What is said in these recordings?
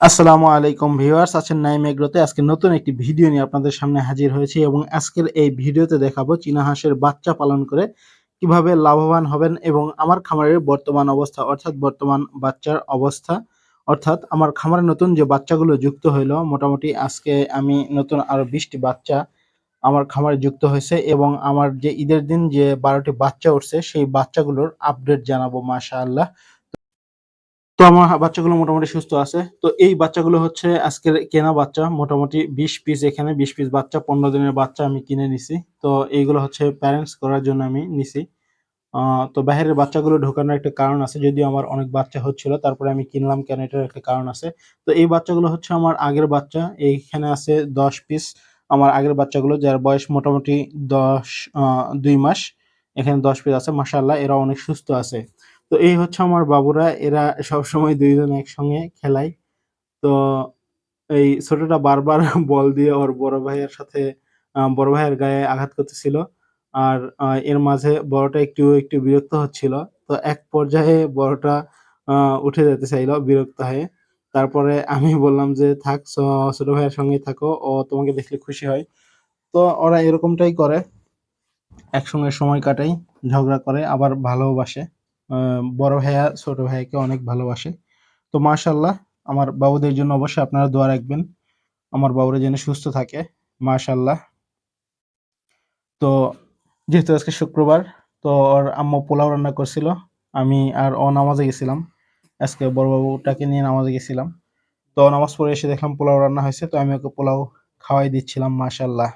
আসসালামু আলাইকুম ভিউয়ার্স, আছেন নাইম এগ্রোতে। আজকে নতুন একটি ভিডিও নিয়ে আপনাদের সামনে হাজির হয়েছি এবং আজকের এই ভিডিওতে দেখাবো চীনা হাঁসের বাচ্চা পালন করে কীভাবে লাভবান হবেন এবং আমার খামারের বর্তমান অবস্থা, অর্থাৎ বর্তমান বাচ্চার অবস্থা। অর্থাৎ আমার খামারে নতুন যে বাচ্চাগুলো যুক্ত হইল, মোটামুটি আজকে আমি নতুন আরও বিশটি বাচ্চা আমার খামারে যুক্ত হয়েছে এবং আমার যে ঈদের দিন যে বারোটি বাচ্চা উঠছে, সেই বাচ্চাগুলোর আপডেট জানাব, মাশাআল্লাহ। তো আমার বাচ্চাগুলো মোটামুটি সুস্থ আছে। তো এই বাচ্চাগুলো হচ্ছে আজকের কেনা বাচ্চা। মোটামুটি ২০ পিস এখানে ২০ পিস বাচ্চা ১৫ দিনের বাচ্চা আমি কিনে নিছি। তো এইগুলো হচ্ছে প্যারেন্টস করার জন্য আমি নিছি। তো বাহিরের বাচ্চাগুলো ঢোকানোর একটা কারণ আছে। যদিও আমার অনেক বাচ্চা হচ্ছিল। তারপরে আমি কিনলাম কেন এটার একটা কারণ আছে। তো এই বাচ্চাগুলো হচ্ছে আমার আগের বাচ্চা। এইখানে আছে ১০ পিস আমার আগের বাচ্চাগুলো, যার বয়স মোটামুটি ১০ আ ২ মাস। এখানে ১০ পিস আছে। মাশাআল্লাহ এরা অনেক সুস্থ আছে। তো এই হচ্ছে আমার বাবুরা। এরা সবসময় ২ জন একসঙ্গে খেলায়। তো এই ছোটটা বারবার বল দিয়ে ওর বড় ভাইয়ের সাথে বড় ভাইয়ের গায়ে আঘাত করতেছিল। আর এর মাঝে বড়টা একটু, একটু বিরক্ত হচ্ছিল। তো এক পর্যায়ে বড়টা উঠে যেতে চাইল বিরক্ত হয়ে। তারপরে আমি বললাম যে, "থাক ছোট ভাইয়ের সঙ্গেই থাকো। ও তোমাকে দেখলে খুশি হয়।" তো ওরা এরকমটাই করে। একসঙ্গে সময় কাটায়, ঝগড়া করে আবার ভালোবাসে। বড় ভাইয়া, ছোট ভাইয়াকে অনেক ভালোবাসে। তো মাশাআল্লাহ, আমার বাবুদের জন্য অবশ্যই আপনারা দোয়া রাখবেন। আমার বাবুরা যেন সুস্থ থাকে। মাশাআল্লাহ। তো যেহেতু আজকে শুক্রবার, তো ওর আম্মু পোলাও রান্না করছিল। আমি আর ও নামাজে গেছিলাম। আজকে বড় বাবুটাকে নিয়ে নামাজে গেছিলাম। তো নামাজ পড়ে এসে দেখলাম পোলাও রান্না হয়েছে। তো আমি ওকে পোলাও খাওয়াই দিচ্ছিলাম, মাশাআল্লাহ।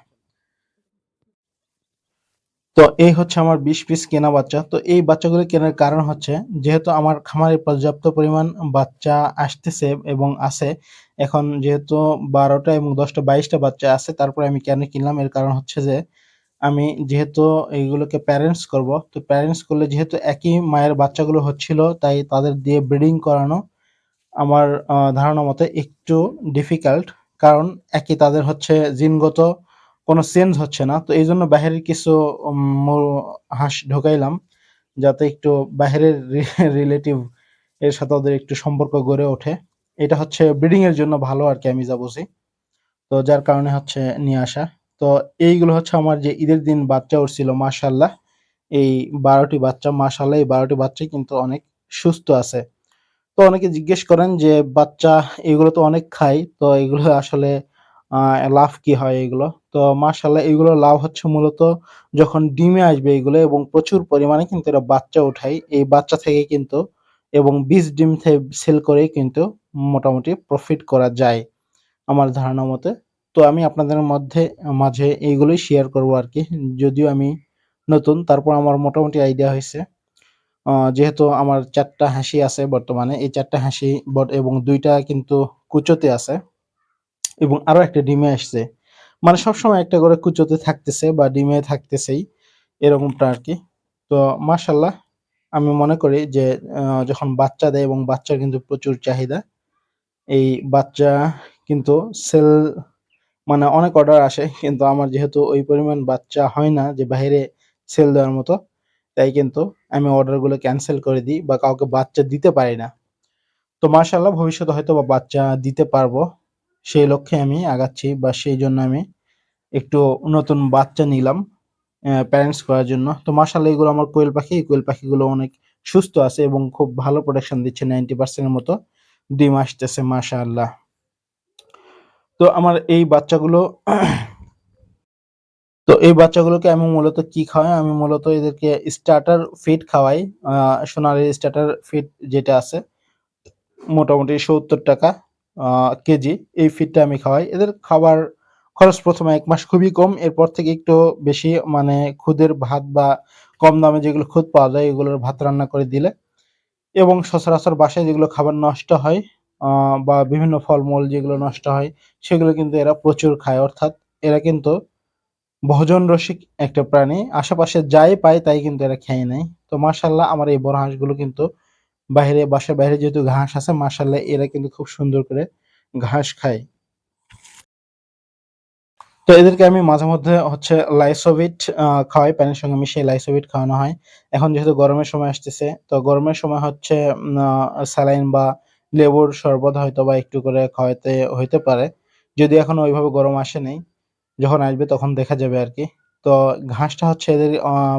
তো এই হচ্ছে আমার ২০ পিস কেনা বাচ্চা। তো এই বাচ্চাগুলো কেনার কারণ হচ্ছে, যেহেতু আমার খামারে পর্যাপ্ত পরিমাণ বাচ্চা আসতেছে এবং আছে। এখন যেহেতু বারোটা এবং দশটা, বাইশটা বাচ্চা আছে, তারপরে আমি কেন কিনলাম এর কারণ হচ্ছে যে, আমি যেহেতু এইগুলোকে প্যারেন্টস করব। তো প্যারেন্টস করলে যেহেতু একই মায়ের বাচ্চাগুলো হচ্ছিল, তাই তাদের দিয়ে ব্রিডিং করানো আমার ধারণা মতে একটু ডিফিকাল্ট। কারণ একই তাদের হচ্ছে জিনগত কোনো চেঞ্জ হচ্ছে না। তো এই জন্য বাহিরের কিছু হাঁস ঢুকাইলাম। যাতে একটু বাহিরের রিলেটিভ এর সাথে ওদের একটু সম্পর্ক গড়ে ওঠে। এটা হচ্ছে ব্রিডিং এর জন্য ভালো আর কি আমি যা বুঝি। তো যার কারণে হচ্ছে নিয়ে আসা। তো এইগুলো হচ্ছে আমার যে ঈদের দিন বাচ্চা উঠছিল, মাশাআল্লাহ। এই ১২ টি বাচ্চা, মাশাআল্লাহ এই ১২ টি বাচ্চাই কিন্তু অনেক সুস্থ আছে। তো অনেকে জিজ্ঞেস করেন যে, বাচ্চা এগুলো তো অনেক খায়। তো এগুলো আসলে লাভ কি হয় এগুলো? তো মাশাআল্লাহ এগুলোর লাভ হচ্ছে মূলত যখন ডিমে আসবে এগুলো এবং প্রচুর পরিমাণে কিন্তু এরা বাচ্চা ওঠায়। এই বাচ্চা থেকে কিন্তু এবং ২০ ডিম থেকে সেল করেই কিন্তু মোটামুটি প্রফিট করা যায় আমার ধারণা মতে। তো আমি আপনাদের মধ্যে, মাঝে এইগুলোই শেয়ার করব আর কি যদিও আমি নতুন, তারপর আমার মোটামুটি আইডিয়া হয়েছে যেহেতু আমার চারটা হাসি আছে বর্তমানে। এই ৪ হাসি এবং দুইটা কিন্তু কুচোতে আছে। এবং আরও একটা ডিমে আসছে। মানে সবসময় একটা করে কুচোতে থাকতেছে বা ডিমে থাকতেছেই এরকমটা আর কি তো মাশাআল্লাহ, আমি মনে করি যে যখন বাচ্চা দেয় এবং বাচ্চার কিন্তু প্রচুর চাহিদা। এই বাচ্চা কিন্তু সেল মানে অনেক অর্ডার আসে। কিন্তু আমার যেহেতু ওই পরিমাণ বাচ্চা হয় না যে বাইরে সেল দেওয়ার মতো। তাই কিন্তু আমি অর্ডারগুলো ক্যান্সেল করে দিই বা কাউকে বাচ্চা দিতে পারি না। তো মাশাআল্লাহ, ভবিষ্যতে হয়তোবা বাচ্চা দিতে পারব। সেই লক্ষ্যে আমি আগাচ্ছি বা সেই জন্য আমি একটু নতুন বাচ্চা নিলাম প্যারেন্টস করার জন্য। তো মাশাআল্লাহ, এগুলো আমার কোয়েল পাখি। এই কোয়েল পাখিগুলো অনেক সুস্থ আছে এবং খুব ভালো প্রোডাকশন দিচ্ছে 90% এর মতো ডিম আসতেছে, মাশাআল্লাহ। তো আমার এই বাচ্চাগুলো, তো এই বাচ্চাগুলোকে আমি মূলত কি খাওয়াই? আমি মূলত এদেরকে স্টার্টার ফিড খাওয়াই। আ সোনালী স্টার্টার ফিড যেটা আছে, মোটামুটি ৳৭০ আ কেজি। এই ফিডটা আমি খাওয়াই। এদের খাবার খরচ প্রথমে এক মাস খুবই কম। এরপর থেকে একটু বেশি মানে খুদের ভাত বা কম দামে যেগুলো খুদ পাওয়া যায়, এগুলোর ভাত রান্না করে দিলে এবং সচরাচর বাসায় যেগুলো খাবার নষ্ট হয় বা বিভিন্ন ফলমূল যেগুলো নষ্ট হয়, সেগুলো কিন্তু এরা প্রচুর খায়। অর্থাৎ এরা কিন্তু ভোজন রসিক একটা প্রাণী। আশেপাশে যাই পায়, তাই কিন্তু এরা খেয়ে নেয়। তো মাশাআল্লাহ, আমার এই বড় হাঁসগুলো কিন্তু বাহিরে বাসার বাইরে যেহেতু ঘাস আছে, মাশাআল্লাহ এরা কিন্তু খুব সুন্দর করে ঘাস খায়। তো এদেরকে আমি মাঝে মধ্যে হচ্ছে লাইসোভিট খাওয়াই। পানির সঙ্গে মিশিয়ে লাইসোভিট খাওয়ানো হয়। এখন যেহেতু গরমের সময় আসতেছে, তো গরমের সময় হচ্ছে স্যালাইন বা লেবুর শরবত হয়তো বা একটু করে খাওয়াতে হইতে পারে। যদি এখন ওইভাবে গরম আসে নাই। যখন আসবে তখন দেখা যাবে আর কি তো ঘাসটা হচ্ছে এদের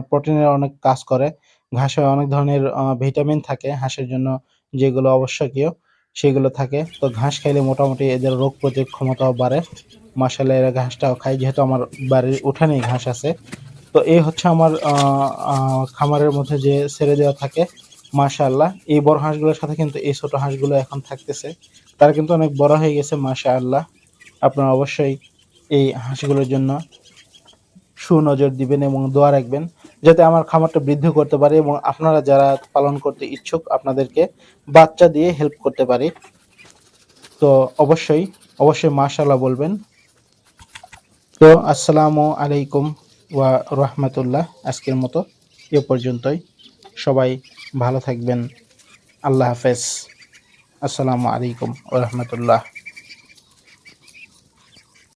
প্রোটিনের অনেক কাজ করে। ঘাসে অনেক ধরনের ভিটামিন থাকে হাঁসের জন্য যেগুলো আবশ্যকীয়, সেগুলো থাকে। তো ঘাস খাইলে মোটামুটি এদের রোগ প্রতিরোধ ক্ষমতাও বাড়ে। মাশাআল্লাহ এরা ঘাসটাও খায়, যেহেতু আমার বাড়ির উঠানেই ঘাস আছে। তো এই হচ্ছে আমার খামারের মধ্যে যে ছেড়ে দেওয়া থাকে মাশাআল্লাহ। এই বড় হাঁসগুলোর সাথে কিন্তু এই ছোট হাঁসগুলো এখন থাকতেছে। তারা কিন্তু অনেক বড় হয়ে গেছে মাশাআল্লাহ। আপনারা অবশ্যই এই হাঁসগুলোর জন্য সুনজর দিবেন এবং দোয়া রাখবেন যাতে আমার খামারটা বৃদ্ধি করতে পারি এবং আপনারা যারা পালন করতে ইচ্ছুক আপনাদেরকে বাচ্চা দিয়ে হেল্প করতে পারি। তো অবশ্যই, অবশ্যই মাশাআল্লাহ বলবেন। তো আসসালামু আলাইকুম ওয়া রাহমাতুল্লাহ। আজকের মতো এ পর্যন্তই। সবাই ভালো থাকবেন। আল্লাহ হাফেজ। আসসালামু আলাইকুম ওয়া রাহমাতুল্লাহ।